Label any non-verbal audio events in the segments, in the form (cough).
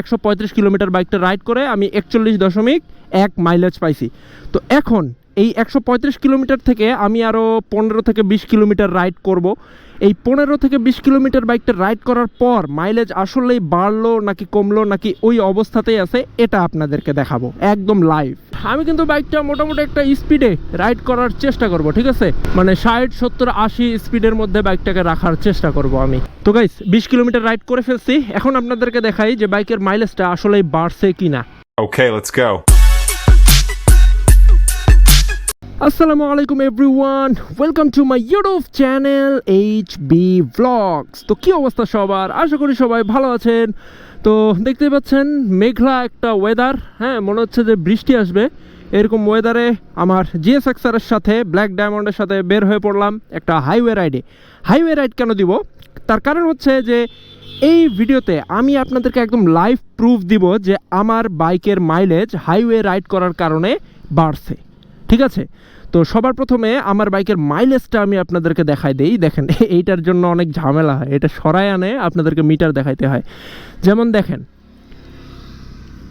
একশো পঁয়ত্রিশ কিলোমিটার বাইকটা রাইড করে আমি একচল্লিশ দশমিক এক মাইলেজ পাইছি। তো এখন এই একশো পঁয়ত্রিশ কিলোমিটার থেকে আমি আরও পনেরো থেকে বিশ কিলোমিটার রাইড করব। এই পনেরো থেকে বিশ কিলোমিটার বাইকটা রাইড করার পর মাইলেজ আসলেই বাড়লো নাকি কমলো নাকি ওই অবস্থাতেই আছে এটা আপনাদেরকে দেখাবো। একদম লাইভ আমি কিন্তু বাইকটা মোটামুটি একটা স্পিডে রাইড করার চেষ্টা করব ঠিক আছে? মানে ষাট সত্তর আশি স্পিডের মধ্যে বাইকটাকে রাখার চেষ্টা করব আমি। তো গাইস বিশ কিলোমিটার রাইড করে ফেলছি। এখন আপনাদেরকে দেখাই যে বাইকের মাইলেজটা আসলেই বাড়ছে কিনা। Okay, let's go. আসসালামু আলাইকুম everyone welcome to my YouTube channel H B vlogs তো কী অবস্থা সবার? আশা করি সবাই ভালো আছেন। তো দেখতেই পাচ্ছেন, মেঘলা একটা ওয়েদার হ্যাঁ মনে হচ্ছে যে বৃষ্টি আসবে। এরকম ওয়েদারে আমার জিএস এক্সারের সাথে ব্ল্যাক ডায়মন্ডের সাথে বের হয়ে পড়লাম একটা হাইওয়ে রাইডে হাইওয়ে রাইড কেন দিব? তার কারণ হচ্ছে যে, এই ভিডিওতে আমি আপনাদেরকে একদম লাইভ প্রুফ দিব যে আমার বাইকের মাইলেজ হাইওয়ে রাইড করার কারণে বাড়ছে। ঠিক আছে? তো সবার প্রথমে আমার বাইকের মাইলেজটা আমি আপনাদেরকে দেখাই দেই। দেখেন, (laughs) এইটার জন্য অনেক ঝামেলা হয়। এটা সরাই আনে, আপনাদেরকে মিটার দেখাইতে হয়। যেমন দেখেন,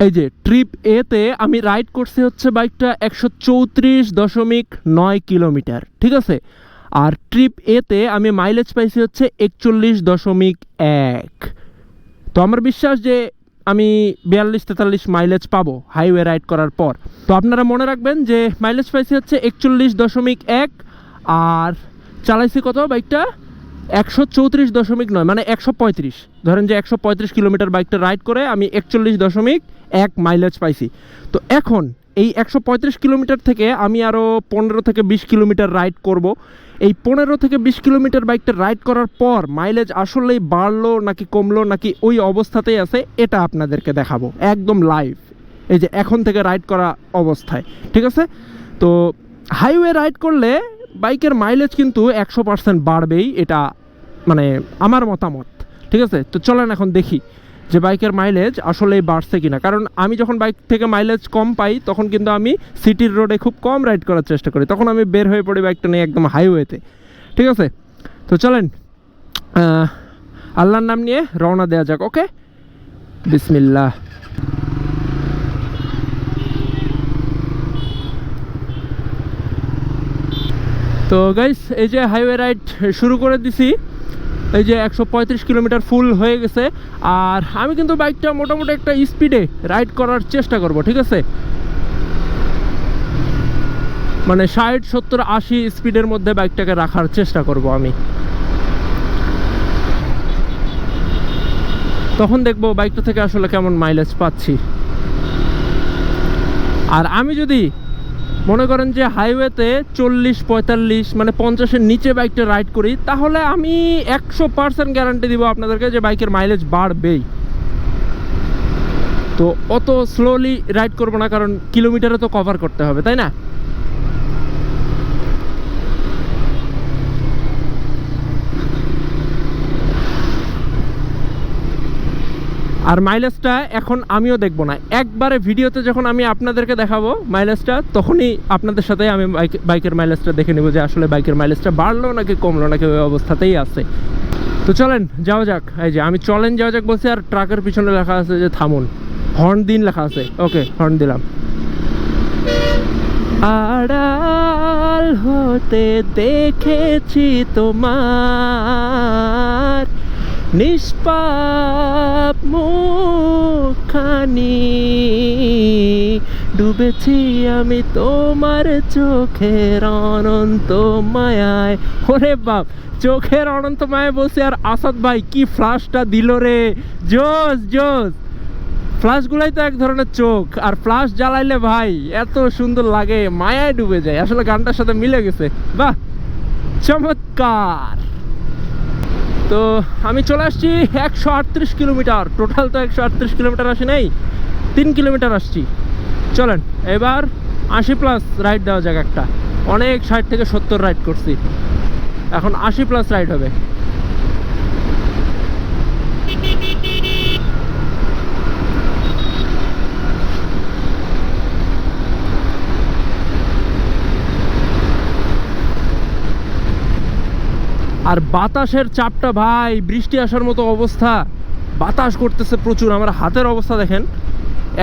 এই যে ট্রিপ এতে আমি রাইড করছি হচ্ছে বাইকটা একশো চৌত্রিশ দশমিক নয় কিলোমিটার, ঠিক আছে? আর ট্রিপ এতে আমি মাইলেজ পাইছি হচ্ছে একচল্লিশ দশমিক এক। তো আমার বিশ্বাস যে আমি বিয়াল্লিশ তেতাল্লিশ মাইলেজ পাবো হাইওয়ে রাইড করার পর। তো আপনারা মনে রাখবেন যে মাইলেজ পাইছি হচ্ছে একচল্লিশ দশমিক এক আর চালাইছি কত বাইকটা একশো চৌত্রিশ দশমিক নয় মানে একশো পঁয়ত্রিশ। ধরেন যে একশো পঁয়ত্রিশ কিলোমিটার বাইকটা রাইড করে আমি একচল্লিশ দশমিক এক মাইলেজ পাইছি। তো এখন এই একশো পঁয়ত্রিশ কিলোমিটার থেকে আমি আরও পনেরো থেকে বিশ কিলোমিটার রাইড করব। এই পনেরো থেকে বিশ কিলোমিটার বাইকটা রাইড করার পর মাইলেজ আসলেই বাড়লো নাকি কমলো নাকি ওই অবস্থাতেই আছে, এটা আপনাদেরকে দেখাবো একদম লাইভ এই যে এখন থেকে রাইড করা অবস্থায়, ঠিক আছে? তো হাইওয়ে রাইড করলে বাইকের মাইলেজ কিন্তু একশো পার্সেন্ট বাড়বেই, এটা মানে আমার মতামত, ঠিক আছে? তো চলেন এখন দেখি যে বাইকের মাইলেজ আসলেই বাড়ছে কিনা। কারণ আমি যখন বাইক থেকে মাইলেজ কম পাই, তখন কিন্তু আমি সিটির রোডে খুব কম রাইড করার চেষ্টা করি। তখন আমি বের হয়ে পড়ি বাইকটা নিয়ে একদম হাইওয়েতে ঠিক আছে? তো চলেন আল্লাহর নাম নিয়ে রওনা দেওয়া যাক ওকে বিসমিল্লাহ। তো গাইস এই যে হাইওয়ে রাইড শুরু করে দিছি। এই যে একশো পঁয়ত্রিশ কিলোমিটার ফুল হয়ে গেছে। আর আমি কিন্তু বাইকটা মোটামুটি একটা স্পিডে রাইড করার চেষ্টা করব, ঠিক আছে? মানে ষাট, সত্তর, আশি স্পিডের মধ্যে বাইকটাকে রাখার চেষ্টা করব আমি। তখন দেখব বাইকটা থেকে আসলে কেমন মাইলেজ পাচ্ছি। আর আমি যদি মনে করেন যে হাইওয়েতে চল্লিশ, পঁয়তাল্লিশ মানে পঞ্চাশের নিচে বাইকটা রাইড করি, তাহলে আমি একশো পার্সেন্ট গ্যারান্টি দিব আপনাদেরকে যে বাইকের মাইলেজ বাড়বেই। তো অত স্লোলি রাইড করব না, কারণ কিলোমিটারে তো কভার করতে হবে, তাই না? আর মাইলেজটা এখন আমিও দেখব না। একবারে ভিডিওতে যখন আমি আপনাদেরকে দেখাবো মাইলেজটা তখনই আপনাদের সাথে আমি বাইক বাইকের মাইলেজটা দেখে নেব যে আসলে বাইকের মাইলেজটা বাড়লো নাকি কমলো নাকি ওই অবস্থাতেই আছে। তো চলেন, যাওয়া যাক। এই যে আমি চলেন, যাওয়া যাক বলছি, আর ট্রাকের পিছনে লেখা আছে যে থামুন। হর্ন দিন লেখা আছে। ওকে হর্ন দিলাম। আড়াল হতে দেখেছি তোমার নিষ্পাপ মুখানি ডুবেছি আমি তোমার চোখের অনন্ত মায়ায়। ওরে বাপ, চোখের অনন্ত মায়ায় বসে আর আসাদ ভাই, কি ফ্লাশটা দিল রে। জোস জোস ফ্লাশগুলাই তো এক ধরনের চোখ, আর ফ্লাশ জ্বালাইলে ভাই, এত সুন্দর লাগে, মায়ায় ডুবে যায়। আসলে গানটার সাথে মিলে গেছে। বাহ, চমৎকার। তো আমি চলে আসছি একশো আটত্রিশ কিলোমিটার। টোটাল তো একশো আটত্রিশ কিলোমিটার আসে নাই, তিন কিলোমিটার আসছি। চলেন, এবার আশি প্লাস রাইড দেওয়া যাক একটা। অনেক ষাট থেকে সত্তর রাইড করছি। এখন আশি প্লাস রাইড হবে। আর বাতাসের চাপটা ভাই, বৃষ্টি আসার মতো অবস্থা। বাতাস করতেছে প্রচুর, আমার হাতের অবস্থা দেখেন।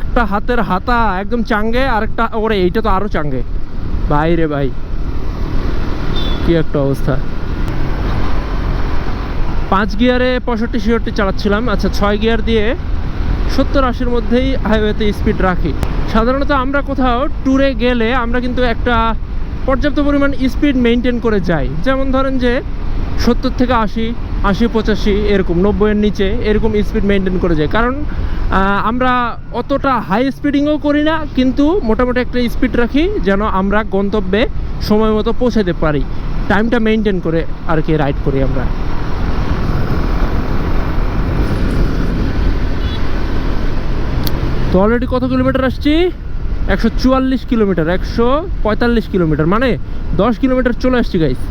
একটা হাতের হাতা একদম চাঙ্গে, আরেকটা, ওরে, এইটা তো আরও চাঙ্গে। ভাই রে ভাই, কি একটা অবস্থা। পাঁচ গিয়ারে পঁয়ষট্টি ছিষট্টি চালাচ্ছিলাম। আচ্ছা ছয় গিয়ার দিয়ে সত্তর, আশির মধ্যেই হাইওয়েতে স্পিড রাখি। সাধারণত আমরা কোথাও ট্যুরে গেলে আমরা কিন্তু একটা পর্যাপ্ত পরিমাণ স্পিড মেনটেন করে যাই। যেমন ধরেন যে সত্তর থেকে আশি আশি, পঁচাশি, এরকম, নব্বইয়ের নিচে এরকম স্পিড মেনটেন করে যায়। কারণ আমরা অতটা হাই স্পিডিংও করি না, কিন্তু মোটামুটি একটা স্পিড রাখি যেন আমরা গন্তব্যে সময় মতো পৌঁছাতে পারি। টাইমটা মেনটেন করে আর কি রাইড করি আমরা। তো অলরেডি কত কিলোমিটার আসছি? একশো চুয়াল্লিশ কিলোমিটার একশো পঁয়তাল্লিশ কিলোমিটার মানে দশ কিলোমিটার চলে আসছি গাইস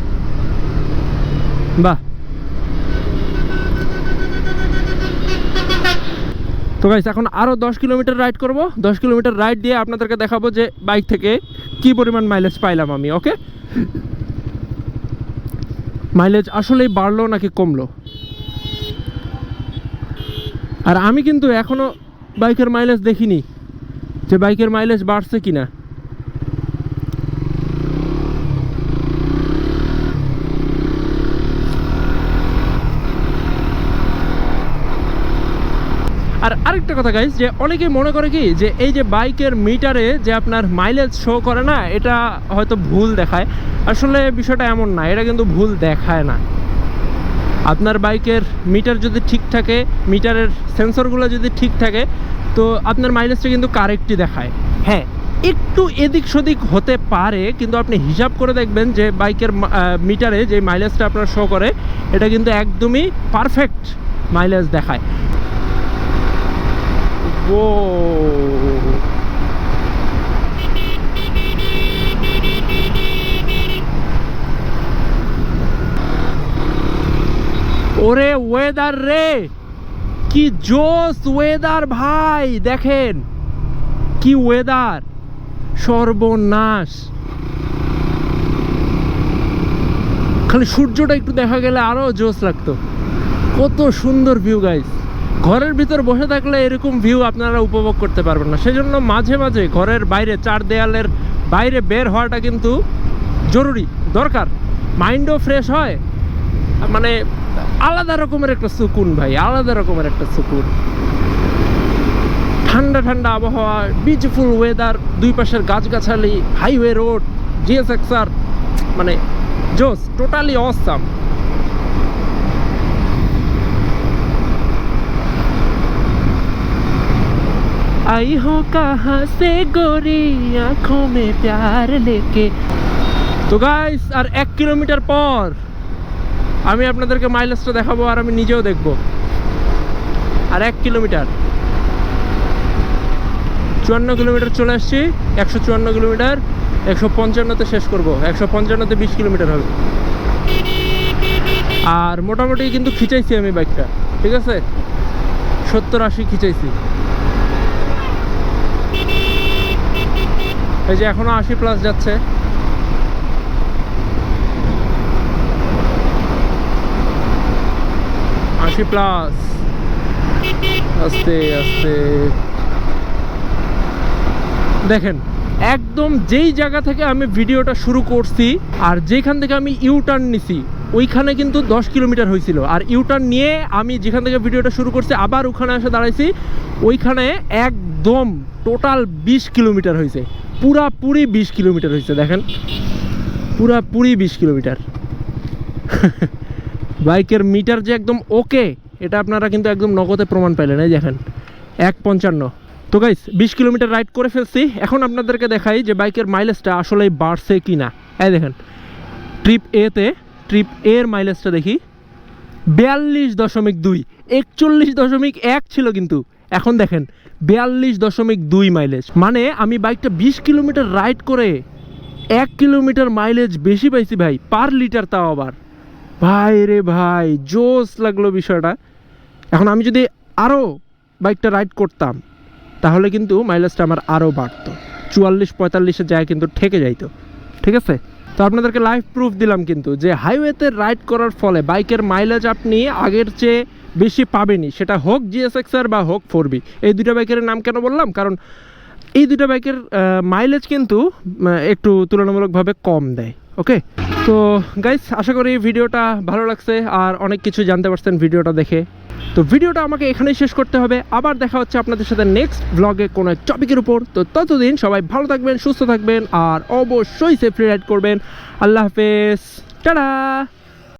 বাহ। তো গাইস এখন আরও দশ কিলোমিটার রাইড করব। দশ কিলোমিটার রাইড দিয়ে আপনাদেরকে দেখাবো যে বাইক থেকে কি পরিমাণ মাইলেজ পাইলাম আমি ওকে মাইলেজ আসলেই বাড়লো নাকি কমলো? আর আমি কিন্তু এখনও বাইকের মাইলেজ দেখিনি, যে বাইকের মাইলেজ বাড়ছে কিনা। আর আরেকটা কথা গাইস যে অনেকেই মনে করে কি, যে এই যে বাইকের মিটারে যে আপনার মাইলেজ শো করে না, এটা হয়তো ভুল দেখায়। আসলে বিষয়টা এমন না, এটা কিন্তু ভুল দেখায় না। আপনার বাইকের মিটার যদি ঠিক থাকে, মিটারের সেন্সরগুলো যদি ঠিক থাকে, তো আপনার মাইলেজটা কিন্তু কারেক্টই দেখায়। হ্যাঁ একটু এদিক সেদিক হতে পারে, কিন্তু আপনি হিসাব করে দেখবেন যে বাইকের মিটারে যে মাইলেজটা আপনার শো করে, এটা কিন্তু একদমই পারফেক্ট মাইলেজ দেখায়। ওরে ওয়েদার রে! কি জোস ওয়েদার ভাই, দেখেন। কি ওয়েদার সর্বনাশ। খালি সূর্যটা একটু দেখা গেলে আরও জোস লাগতো। কত সুন্দর ভিউ গাইস ঘরের ভিতর বসে থাকলে এরকম ভিউ আপনারা উপভোগ করতে পারবেন না। সেজন্য মাঝে মাঝে ঘরের বাইরে চার দেয়ালের বাইরে বের হওয়াটা কিন্তু জরুরি, দরকার। মাইন্ডও ফ্রেশ হয়। মানে আলাদা রকমের একটা সুকুন ভাই, আলাদা রকমের একটা সুকুন। ঠান্ডা ঠান্ডা আবহাওয়া বিউটিফুল ওয়েদার দুই পাশের গাছগাছালি হাইওয়ে রোড জিএসএক্সআর মানে জোস টোটালি অসাম आई हो कहाँ से गोरी आंखों में प्यार लेके তো গাইস আর এক কিলোমিটার পর আমি আপনাদেরকে মাইলেজটা দেখাবো আর আমি নিজেও দেখব আর এক কিলোমিটার চুয়ান্ন কিলোমিটার চলে আসছি একশো চুয়ান্ন কিলোমিটার একশো পঞ্চান্নতে শেষ করব একশো পঞ্চান্নতে বিশ কিলোমিটার হবে আর মোটামুটি কিন্তু খিচাইছি আমি বাইকটা ঠিক আছে সত্তর আশি খিচাইছি এই যে এখনও আশি প্লাস যাচ্ছে। আশি প্লাস আস্তে আস্তে। দেখেন, একদম যেই জায়গা থেকে আমি ভিডিওটা শুরু করছি আর যেখান থেকে আমি ইউ টার্ন নিছি, ওইখানে কিন্তু দশ কিলোমিটার হয়েছিল। আর ইউ টার্ন নিয়ে আমি যেখান থেকে ভিডিওটা শুরু করছি, আবার ওখানে এসে দাঁড়াইছি, ওইখানে একদম টোটাল বিশ কিলোমিটার হয়েছে। পুরাপুরি বিশ কিলোমিটার হয়েছে, দেখেন। পুরাপুরি বিশ কিলোমিটার। বাইকের মিটার যে একদম ওকে, এটা আপনারা কিন্তু একদম নগদে প্রমাণ পাইলেন, এই দেখেন, এক পঞ্চান্ন। তো গাইস বিশ কিলোমিটার রাইড করে ফেলছি। এখন আপনাদেরকে দেখাই যে বাইকের মাইলেজটা আসলে বাড়ছে কি না এই দেখেন ট্রিপ এতে ট্রিপ এর মাইলেজটা দেখি। বিয়াল্লিশ দশমিক দুই, একচল্লিশ দশমিক এক ছিল কিন্তু। এখন দেখেন বিয়াল্লিশ দশমিক দুই মাইলেজ মানে আমি বাইকটা বিশ কিলোমিটার রাইড করে এক কিলোমিটার মাইলেজ বেশি পাইছি ভাই পার লিটার তাও আবার। ভাই রে ভাই জোস লাগল বিষয়টা। এখন আমি যদি আরও বাইকটা রাইড করতাম, তাহলে কিন্তু মাইলেজটা আমার আরও বাড়তো। চুয়াল্লিশ, পঁয়তাল্লিশে যায় কিন্তু ঠেকে যাইতো। ঠিক আছে? তো আপনাদেরকে লাইভ প্রুফ দিলাম কিন্তু যে হাইওয়েতে রাইড করার ফলে বাইকের মাইলেজ আপনি আগের চেয়ে বেশি পাবেনি। সেটা হোক জিএসএক্সআর বা হোক ফোর বি এই দুটো বাইকের নাম কেন বললাম? কারণ এই দুটো বাইকের মাইলেজ কিন্তু একটু তুলনামূলকভাবে কম দেয়। ওকে তো গাইস আশা করি ভিডিওটা ভালো লাগছে আর অনেক কিছু জানতে পারছেন ভিডিওটা দেখে। তো ভিডিওটা আমাকে এখানেই শেষ করতে হবে। আবার দেখা হচ্ছে আপনাদের সাথে নেক্সট ব্লগে কোনো এক টপিকের উপর। তো ততদিন সবাই ভালো থাকবেন, সুস্থ থাকবেন আর অবশ্যই সেফলি রাইড করবেন। আল্লাহ হাফেজ। টাটা!